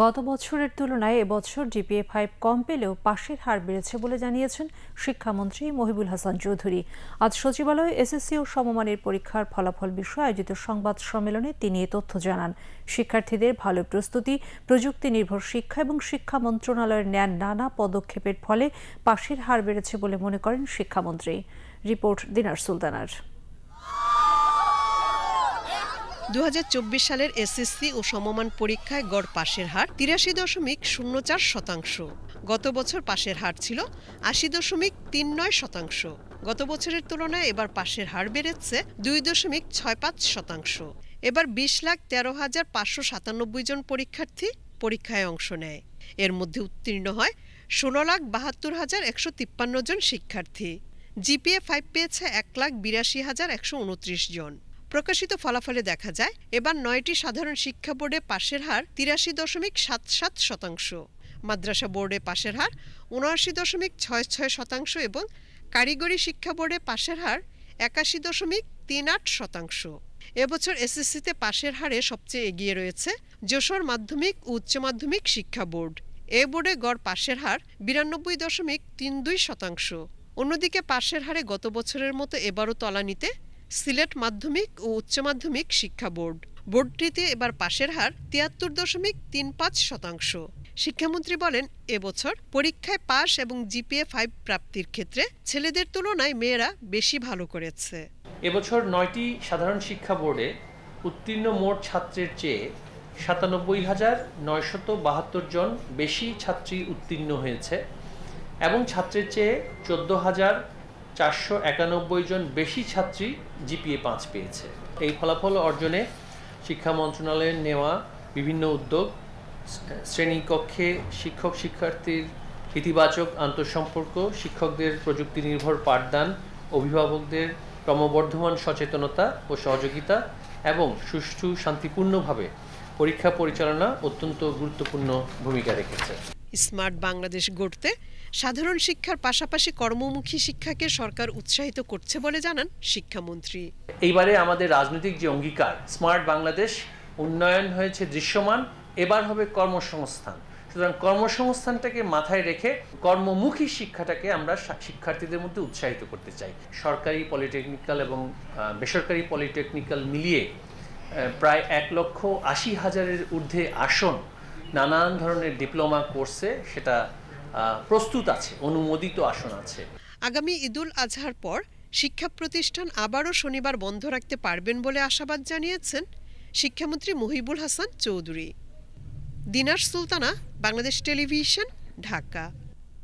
গত বছরের তুলনায় এবছর জিপিএ ফাইভ কম পেলেও পাশের হার বেড়েছে বলে জানিয়েছেন শিক্ষামন্ত্রী মহিবুল হাসান চৌধুরী। আজ সচিবালয়ে এসএসসি ও সমমানের পরীক্ষার ফলাফল বিষয়ে আয়োজিত সংবাদ সম্মেলনে তিনি এ তথ্য জানান। শিক্ষার্থীদের ভালো প্রস্তুতি প্রযুক্তি নির্ভর শিক্ষা এবং শিক্ষা মন্ত্রণালয়ের নেন নানা পদক্ষেপের ফলে পাশের হার বেড়েছে বলে মনে করেন শিক্ষামন্ত্রী। রিপোর্ট দিনার সুলতানার। দু হাজার চব্বিশ সালের এসএসসি ও সমমান পরীক্ষায় গড় পাশের হার তিরাশি দশমিক শূন্য চার শতাংশ। গত বছর পাশের হার ছিল আশি দশমিক তিন নয় শতাংশ। গত বছরের তুলনায় এবার পাশের হার বেড়েছে দুই দশমিক ছয় পাঁচ শতাংশ। এবার বিশ লাখ তেরো হাজার পাঁচশো সাতানব্বই জন পরীক্ষার্থী পরীক্ষায় অংশ নেয়। এর মধ্যে উত্তীর্ণ হয় ষোলো লাখ বাহাত্তর হাজার একশো তিপ্পান্ন জন শিক্ষার্থী। জিপিএ ফাইভ পেয়েছে এক লাখ বিরাশি হাজার একশো উনত্রিশ জন। প্রকাশিত ফলাফলে দেখা যায়, এবার নয়টি সাধারণ শিক্ষা বোর্ডে পাশের হার তিরাশি দশমিক সাত সাত শতাংশ, মাদ্রাসা বোর্ডে পাশের হার উনআশি দশমিক ছয় ছয় শতাংশ এবং কারিগরি শিক্ষা বোর্ডে পাশের হার একাশি দশমিক তিন আট শতাংশ। এবছর এসএসসিতে পাশের হারে সবচেয়ে এগিয়ে রয়েছে যশোর মাধ্যমিক ও উচ্চ মাধ্যমিক শিক্ষা বোর্ড। এ বোর্ডে গড় পাশের হার বিরানব্বই দশমিক তিন দুই শতাংশ। অন্যদিকে পাশের হারে গত বছরের মতো এবারও তলানিতে সিলেট মাধ্যমিক ও উচ্চ মাধ্যমিক শিক্ষা বোর্ড। বোর্ডটিতে এবার পাশের হার তিয়াত্তর দশমিক তিন পাঁচ শতাংশ। শিক্ষামন্ত্রী বলেন, এবছর পরীক্ষায় পাশ এবং জিপিএ ফাইভ প্রাপ্তির ক্ষেত্রে ছেলেদের তুলনায় মেয়েরা বেশি ভালো করেছে। এবছর নয়টি সাধারণ শিক্ষা বোর্ডে উত্তীর্ণ মোট ছাত্রের চেয়ে সাতানব্বই হাজার নয়শত বাহাত্তর জন বেশি ছাত্রী উত্তীর্ণ হয়েছে এবং ছাত্রের চেয়ে চোদ্দ হাজার চারশো একানব্বই জন বেশি ছাত্রী জিপিএ পাঁচ পেয়েছে। এই ফলাফল অর্জনে শিক্ষা মন্ত্রণালয়ের নেওয়া বিভিন্ন উদ্যোগ, শ্রেণীকক্ষে শিক্ষক শিক্ষার্থীর ইতিবাচক আন্তঃসম্পর্ক, শিক্ষকদের প্রযুক্তি নির্ভর পাঠদান, অভিভাবকদের ক্রমবর্ধমান সচেতনতা ও সহযোগিতা এবং সুষ্ঠু শান্তিপূর্ণভাবে পরীক্ষা পরিচালনা অত্যন্ত গুরুত্বপূর্ণ ভূমিকা রেখেছে। স্মার্ট বাংলাদেশ গড়তে, সাধারণ শিক্ষার পাশাপাশি কর্মমুখী শিক্ষাকে সরকার উৎসাহিত করছে বলে জানান শিক্ষামন্ত্রী। এইবারে আমাদের রাজনৈতিক যে অঙ্গীকার, স্মার্ট বাংলাদেশ উন্নয়ন হয়েছে দৃশ্যমান, এবার হবে কর্মসংস্থান। সুতরাং কর্মসংস্থানটাকে মাথায় রেখে কর্মমুখী শিক্ষাটাকে আমরা শিক্ষার্থীদের মধ্যে উৎসাহিত করতে চাই। সরকারি পলিটেকনিক্যাল এবং বেসরকারি পলিটেকনিক্যাল মিলিয়ে প্রায় এক লক্ষ আশি হাজারের ঊর্ধ্বে আসন নানান ধরনের ডিপ্লোমা কোর্সে সেটা প্রস্তুত আছে, অনুমোদিত আসন আছে। আগামী ঈদুল আজহার পর শিক্ষা প্রতিষ্ঠান আবারও শনিবার বন্ধ রাখতে পারবেন বলে আশাবাদ জানিয়েছেন শিক্ষামন্ত্রী মহিবুল হাসান চৌধুরী। দিনার সুলতানা, বাংলাদেশ টেলিভিশন, ঢাকা।